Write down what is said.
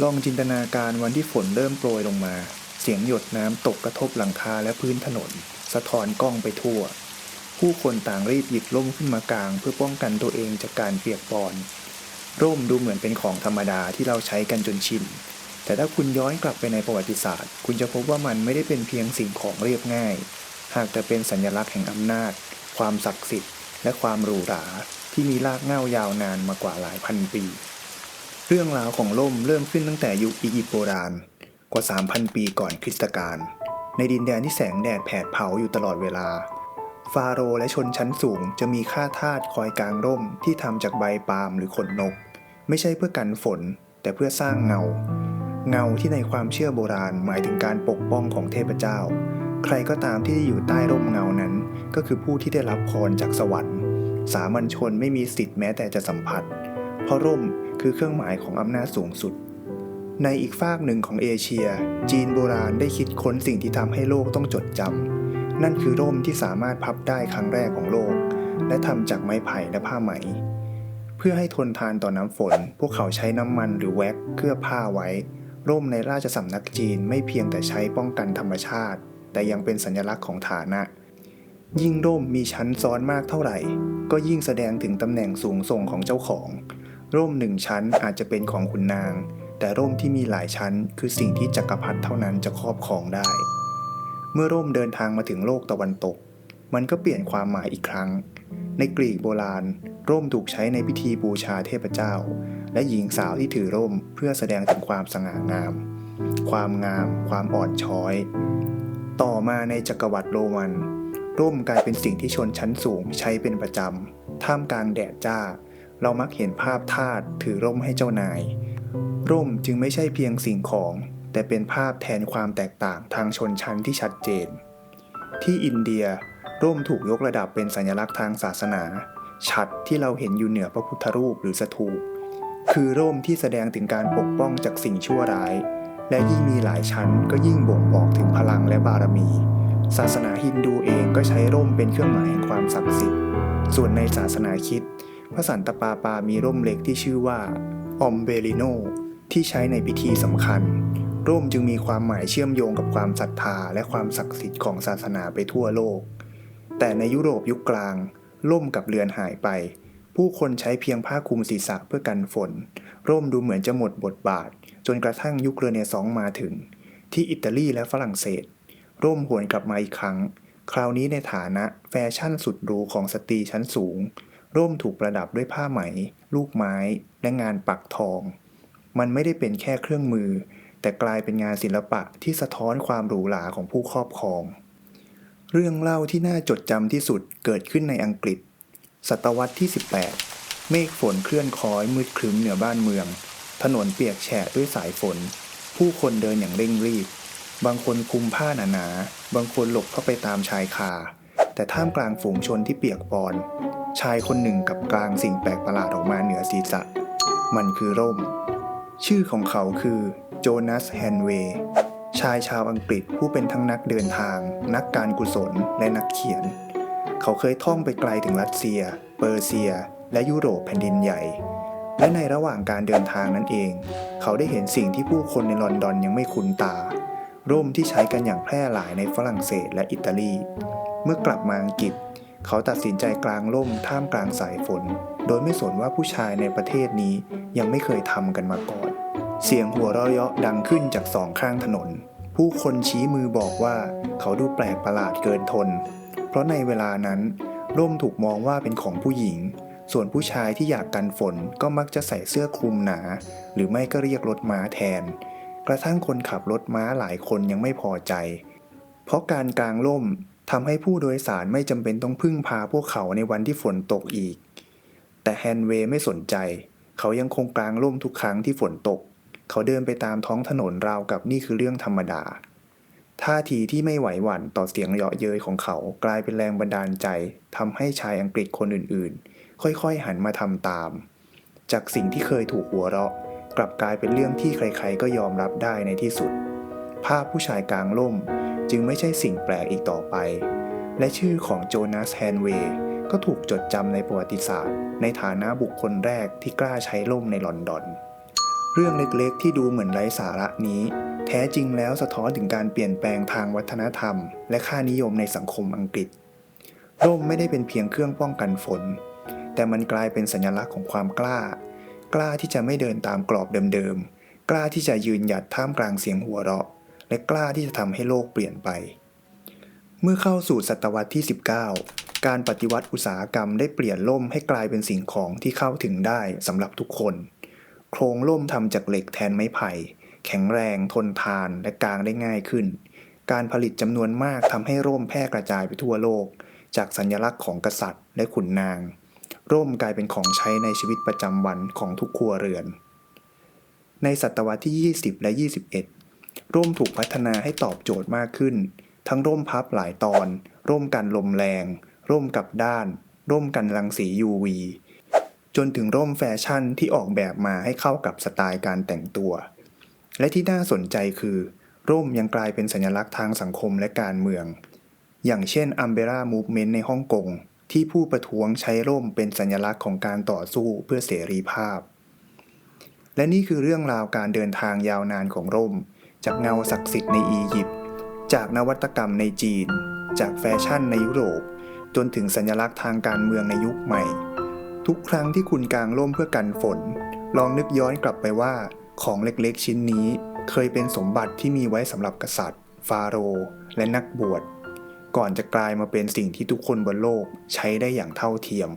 ลองจินตนาการวันที่ฝนเริ่มโปรยลงมา เสียงหยดน้ำตกกระทบหลังคาและพื้นถนน สะท้อนกล้องไปทั่ว ผู้คนต่างรีบหยิบร่มขึ้นมากาง เพื่อป้องกันตัวเองจากการเปียกปอน ร่มดูเหมือนเป็นของธรรมดาที่เราใช้กันจนชิน แต่ถ้าคุณย้อนกลับไปในประวัติศาสตร์ คุณจะพบว่ามันไม่ได้เป็นเพียงสิ่งของเรียบง่าย หากแต่เป็นสัญลักษณ์แห่งอำนาจ ความศักดิ์สิทธิ์ และความหรูหราที่มีรากเหง้ายาวนานมากว่าหลายพันปี เรื่องราวของร่มเริ่มขึ้นตั้งแต่ยุคอียิปต์โบราณ กว่า 3,000 ปีก่อนคริสตกาล ในดินแดนที่แสงแดดแผดเผาอยู่ตลอดเวลา ฟาโรห์และชนชั้นสูงจะมีข้าทาสคอยกลางร่มที่ทำจากใบปาล์มหรือขนนก ไม่ใช่เพื่อกันฝน แต่เพื่อสร้างเงา เงาที่ในความเชื่อโบราณหมายถึงการปกป้องของเทพเจ้า ใครก็ตามที่อยู่ใต้ร่มเงานั้น ก็คือผู้ที่ได้รับพรจากสวรรค์ สามัญชนไม่มีสิทธิ์แม้แต่จะสัมผัส เพราะร่ม คือเครื่องหมายของอำนาจสูงสุด ในอีกฝากหนึ่งของเอเชีย จีนโบราณได้คิดค้นสิ่งที่ทำให้โลกต้องจดจำนั่นคือร่มที่สามารถพับได้ครั้งแรกของโลก และทำจากไม้ไผ่และผ้าไหม เพื่อให้ทนทานต่อน้ำฝน พวกเขาใช้น้ำมันหรือแว็กเคลือบผ้าไว้ ร่มในราชสำนักจีนไม่เพียงแต่ใช้ป้องกันธรรมชาติ แต่ยังเป็นสัญลักษณ์ของฐานะยิ่งร่มมีชั้นซ้อนมากเท่าไหร่ ก็ยิ่งแสดงถึงตำแหน่งสูงส่งของเจ้าของ ร่มหนึ่งชั้นอาจจะเป็นของขุนนาง แต่ร่มที่มีหลายชั้น คือสิ่งที่จักรพรรดิเท่านั้นจะครอบครองได้ เมื่อร่มเดินทางมาถึงโลกตะวันตก มันก็เปลี่ยนความหมายอีกครั้ง ในกรีกโบราณ ร่มถูกใช้ในพิธีบูชาเทพเจ้า และหญิงสาวที่ถือร่มเพื่อแสดงถึงความสง่างาม ความงาม ความอ่อนช้อย ต่อมาในจักรวรรดิโรมัน ร่มกลายเป็นสิ่งที่ชนชั้นสูงใช้เป็นประจำท่ามกลางแดดจ้า เรามักเห็นภาพทาสถือร่มให้เจ้านาย ร่มจึงไม่ใช่เพียงสิ่งของ แต่เป็นภาพแทนความแตกต่างทางชนชั้นที่ชัดเจน ที่อินเดียร่มถูกยกระดับเป็นสัญลักษณ์ทางศาสนาฉัตรที่เราเห็นอยู่เหนือพระพุทธรูปหรือสถูปคือร่มที่แสดงถึงการปกป้องจากสิ่งชั่วร้าย และยิ่งมีหลายชั้นก็ยิ่งบ่งบอกถึงพลังและบารมี ศาสนาฮินดูเองก็ใช้ร่มเป็นเครื่องหมายแห่งความศักดิ์สิทธิ์ ส่วนในศาสนาคิด พระสันตะปาปามีร่มเล็กที่ชื่อว่าออมเบลิโนที่ใช้ในพิธีสำคัญ ร่มจึงมีความหมายเชื่อมโยงกับความศรัทธาและความศักดิ์สิทธิ์ของศาสนาไปทั่วโลก แต่ในยุโรปยุคกลาง ร่มกับเรือนหายไป ผู้คนใช้เพียงผ้าคลุมศีรษะเพื่อกันฝน ร่มดูเหมือนจะหมดบทบาท จนกระทั่งยุคเรเนซองส์มาถึง ที่อิตาลีและฝรั่งเศส ร่มหวนกลับมาอีกครั้ง คราวนี้ในฐานะแฟชั่นสุดหรูของสตรีชั้นสูง ร่มถูกประดับด้วยผ้าไหม ลูกไม้ และงานปักทอง มันไม่ได้เป็นแค่เครื่องมือ แต่กลายเป็นงานศิลปะที่สะท้อนความหรูหราของผู้ครอบครอง เรื่องเล่าที่น่าจดจำที่สุดเกิดขึ้นในอังกฤษ ศตวรรษที่ 18 เมฆฝนเคลื่อนคล้อยมืดครึ้มเหนือบ้านเมือง ถนนเปียกแฉะด้วยสายฝน ผู้คนเดินอย่างเร่งรีบ บางคนคลุมผ้าหนาๆ บางคนหลบเข้าไปตามชายคาแต่ท่ามกลางฝูงชนที่เปียกปอน ชายคนหนึ่งกับกลางสิ่งแปลกประหลาดออกมาเหนือศีรษะ มันคือร่ม ชื่อของเขาคือโจนาสแฮนเวย์ชายชาวอังกฤษผู้เป็นทั้งนักเดินทาง นักการกุศลและนักเขียน เขาเคยท่องไปไกลถึงรัสเซีย เปอร์เซีย และยุโรปแผ่นดินใหญ่ และในระหว่างการเดินทางนั้นเอง เขาได้เห็นสิ่งที่ผู้คนในลอนดอนยังไม่คุ้นตา ร่มที่ใช้กันอย่างแพร่หลายในฝรั่งเศสและอิตาลี เมื่อกลับมาอังกฤษ เขาตัดสินใจกลางร่มท่ามกลางสายฝน โดยไม่สนว่าผู้ชายในประเทศนี้ยังไม่เคยทำกันมาก่อน เสียงหัวเราะเยาะดังขึ้นจากสองข้างถนน ผู้คนชี้มือบอกว่าเขาดูแปลกประหลาดเกินทน เพราะในเวลานั้นร่มถูกมองว่าเป็นของผู้หญิง ส่วนผู้ชายที่อยากกันฝนก็มักจะใส่เสื้อคลุมหนา หรือไม่ก็เรียกรถม้าแทน กระทั่งคนขับรถม้าหลายคนยังไม่พอใจ เพราะการกลางร่ม ทำให้ผู้โดยสารไม่จำเป็นต้องพึ่งพาพวกเขาในวันที่ฝนตกอีก แต่แฮนเวย์ไม่สนใจ เขายังคงกลางร่มทุกครั้งที่ฝนตก เขาเดินไปตามท้องถนนราวกับนี่คือเรื่องธรรมดา ท่าทีที่ไม่ไหวหวั่นต่อเสียงเยาะเย้ยของเขากลายเป็นแรงบันดาลใจทำให้ชายอังกฤษคนอื่นๆ ค่อยๆหันมาทำตาม จากสิ่งที่เคยถูกหัวเราะ กลับกลายเป็นเรื่องที่ใครๆ ก็ยอมรับได้ในที่สุด ภาพผู้ชายกลางร่ม จึงไม่ใช่สิ่งแปลกอีกต่อไป และชื่อของโจนาสแฮนเวย์ก็ถูกจดจำในประวัติศาสตร์ ในฐานะบุคคลแรกที่กล้าใช้ร่มในลอนดอน เรื่องเล็กๆที่ดูเหมือนไร้สาระนี้ แท้จริงแล้วสะท้อนถึงการเปลี่ยนแปลงทางวัฒนธรรม และค่านิยมในสังคมอังกฤษ ร่มไม่ได้เป็นเพียงเครื่องป้องกันฝน แต่มันกลายเป็นสัญลักษณ์ของความกล้า กล้าที่จะไม่เดินตามกรอบเดิมๆ กล้าที่จะยืนหยัดท่ามกลางเสียงหัวเราะ และกล้าที่จะทำให้โลกเปลี่ยนไป เมื่อเข้าสู่ศตวรรษที่ 19 การปฏิวัติอุตสาหกรรมได้เปลี่ยนล่มให้กลายเป็นสิ่งของที่เข้าถึงได้สำหรับทุกคน โครงล่มทำจากเหล็กแทนไม้ไผ่ แข็งแรง ทนทานและกางได้ง่ายขึ้น การผลิตจำนวนมากทำให้ร่มแพร่กระจายไปทั่วโลก จากสัญลักษณ์ของกษัตริย์ และขุนนาง ร่มกลายเป็นของใช้ในชีวิตประจำวันของทุกครัวเรือนในศตวรรษที่ 20 และ 21 ร่มถูกพัฒนาให้ตอบโจทย์มากขึ้น ทั้งร่มพับหลายตอน ร่มกันลมแรง ร่มกับด้าน ร่มกันรังสี UV จนถึงร่มแฟชั่นที่ออกแบบมาให้เข้ากับสไตล์การแต่งตัว และที่น่าสนใจคือ ร่มยังกลายเป็นสัญลักษณ์ทางสังคมและการเมือง อย่างเช่น Umbrella Movement ในฮ่องกงที่ผู้ประท้วงใช้ร่มเป็นสัญลักษณ์ของการต่อสู้เพื่อเสรีภาพ และนี่คือเรื่องราวการเดินทางยาวนานของร่ม จากเงาศักดิ์สิทธิ์ในอียิปต์จากนวัตกรรมในจีน จากแฟชั่นในยุโรป จนถึงสัญลักษณ์ทางการเมืองในยุคใหม่ ทุกครั้งที่คุณกางร่มเพื่อกันฝน ลองนึกย้อนกลับไปว่า ของเล็กๆชิ้นนี้ เคยเป็นสมบัติที่มีไว้สำหรับกษัตริย์ ฟาโรห์และนักบวชก่อนจะกลายมาเป็นสิ่งที่ทุกคนบนโลกใช้ได้อย่างเท่าเทียม